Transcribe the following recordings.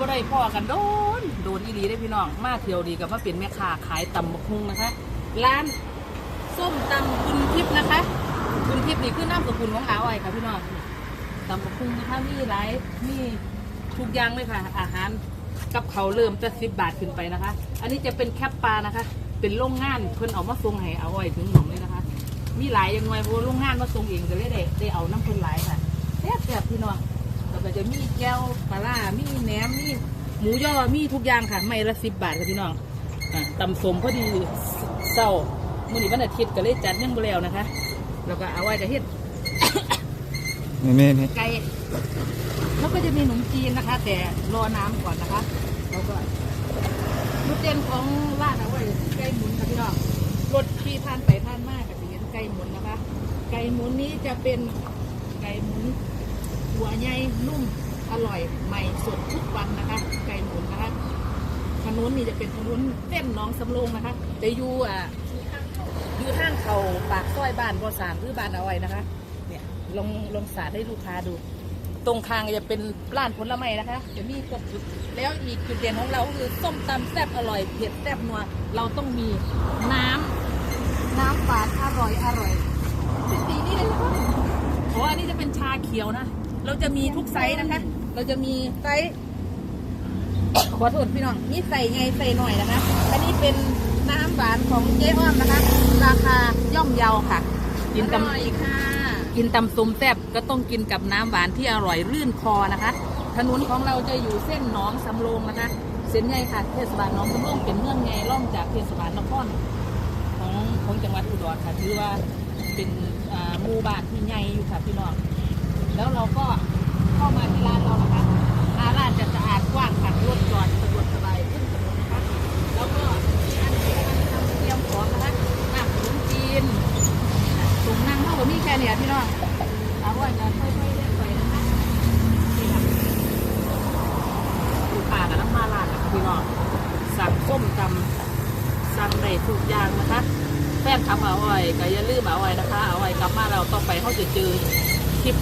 ก็ได้พ่อกันโดนโดนอีหลีได้พี่น้อง มาเที่ยวดีกับมาเป็นแม่ค้าขายตำบักหุ่งนะคะ ร้านส้มตำคุณทิพย์นะคะ คุณทิพย์นี่คือน้ำสกุลของอาอ้อยค่ะพี่น้องตำบักหุ่งนะคะมีหลายมีทุกอย่างเลยค่ะ อาหารกับเขาเริ่มจะสิบบาทขึ้นไปนะคะ อันนี้จะเป็นแคปปลานะคะ เป็นโรงงานเพิ่นเอามาส่งให้อาอ้อยถึงหนองเลยนะคะ มีหลายอยังไงเพราะว่าโรงงานมาส่งเองก็เลยได้ได้เอาน้ำเพิ่นหลายค่ะแซ่บๆพี่น้อง ก็จะมีแก้วปลาร้ามีแหนมมีหมูย่อมีทุกอย่างค่ะไม่ละสิบบาทค่ะพี่น้องอะตำสมพอดีเศร้ามื้อนี้วันอาทิตย์ก็เลยจัดยังบ่แล้วนะคะ แล้วก็เอาไว้จะเฮ็ด นี่นี่นี่ไก่แล้วก็จะมีขนมจีนนะคะ แต่รอน้ำก่อนนะคะแล้วก็รถเด่นของร้านเอาไว้ไก่หมุนค่ะพี่น้องรถที่ผ่านไปผ่านมาก็จะเห็นไก่หมุนนะคะ ไก่หมุนนี้จะเป็นไก่หมุน หัวใหญ่นุ่มอร่อยใหม่สดทุกวันนะคะ ไก่หมุนนะคะถนนนี่จะเป็นถนนเส้นน้องสำโรงนะคะจะอยู่อะอยู่ทางเขาปากซอยบ้านบอสามหรือบ้านเอาไว้นะคะ เนี่ยลองลองสาดให้ลูกค้าดู ตรงคางจะเป็นร้านผลไม้นะคะจะมีครบจุดแล้วอีกจุดเด่นของเราคือส้มตำแซ่บอร่อยเผ็ดแซ่บนัวเราต้องมีน้ำน้ำฝาดอร่อยอร่อยสีนี้เลยนะคะเพราะว่าอันนี้จะเป็นชาเขียวนะ เราจะมีทุกไซส์นะคะ เราจะมีไซส์ขอโทษพี่น้องนี่ใส่ไงใส่หน่อยนะคะ อันนี้เป็นน้ำหวานของเจ๊อ้อมนะคะ ราคาย่อมเยาค่ะ กินตำค่ะ กินตำซุมแซ่บก็ต้องกินกับน้ำหวานที่อร่อยรื่นคอนะคะ ถนนของเราจะอยู่เส้นหนองสำโรงนะคะเส้นใหญ่ค่ะ เทศบาลหนองสำโรงเป็นเมืองใหญ่ล่องจากเทศบาลนครของของจังหวัดอุดรค่ะ ถือว่าเป็นอ่าหมู่บ้านที่ใหญ่อยู่ค่ะพี่น้อง แล้วเราก็เข้ามาที่ร้านเรานะคะร้านร้านจะสะอาดกว้างค่ะรถจอดสะดวกสบายขึ้นถนนนะคะแล้วก็อันนี้กำลังทำเตรียมของนะคะน้ำขนมจีนถุงนั่งเท่ากับมีแค่เนี่ยพี่น้องเอาไว้จะค่อยๆเล่นไปนะคะนี่ค่ะลูกค้ากับน้ำมาลานนะคะพี่น้องสั่งส้มตำสั่งได้ทุกอย่างนะคะแฟนคลับเอาไว้ก็อย่าลืมเอาไว้นะคะเอาไว้กลับมาเราต่อไปเขาจะเจอคลิป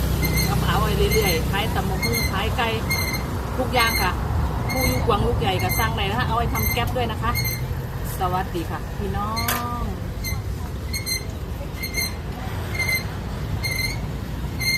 กับเผาไปเรื่อยๆขายตำมะฮุ่งขายไก่ทุกอย่างค่ะผู้อยุกวางลูกใหญ่ก็สร้างเลยนะคะเอาไว้ทำแก๊ปด้วยนะคะ สวัสดีค่ะ พี่น้อง